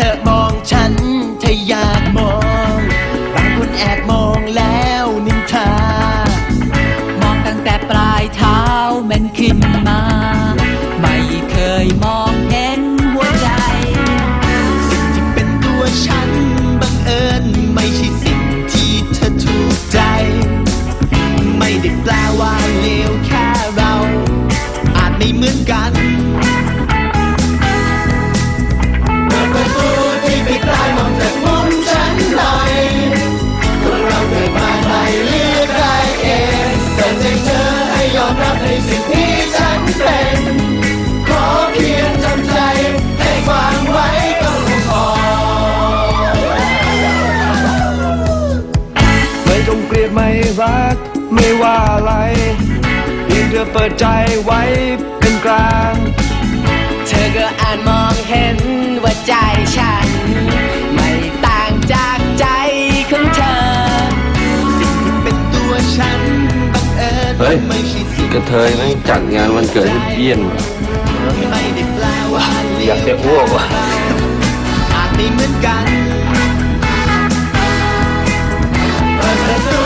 ธอมองฉันถ้าอยากมอง บางคนแอบมองแล้วนินทา มองตั้งแต่ปลายเท้ามันขึ้นมา รักไม่ว่าอะไรเพียงเธอเปิดใจไว้เป็นกลาง เธอก็อ่านมองเห็นว่าใจฉัน ไม่ต่างจากใจของเธอเป็นตัวฉันบังเอิญเฮ้ย ไม่ใช่สิ่งกระเทยแม่งจัดงานวันเกิดให้เยี่ยนไม่ได้แปลว่าเลวอยากจะอ้วกว่ะอาจไม่เหมือนกัน เปิดประตู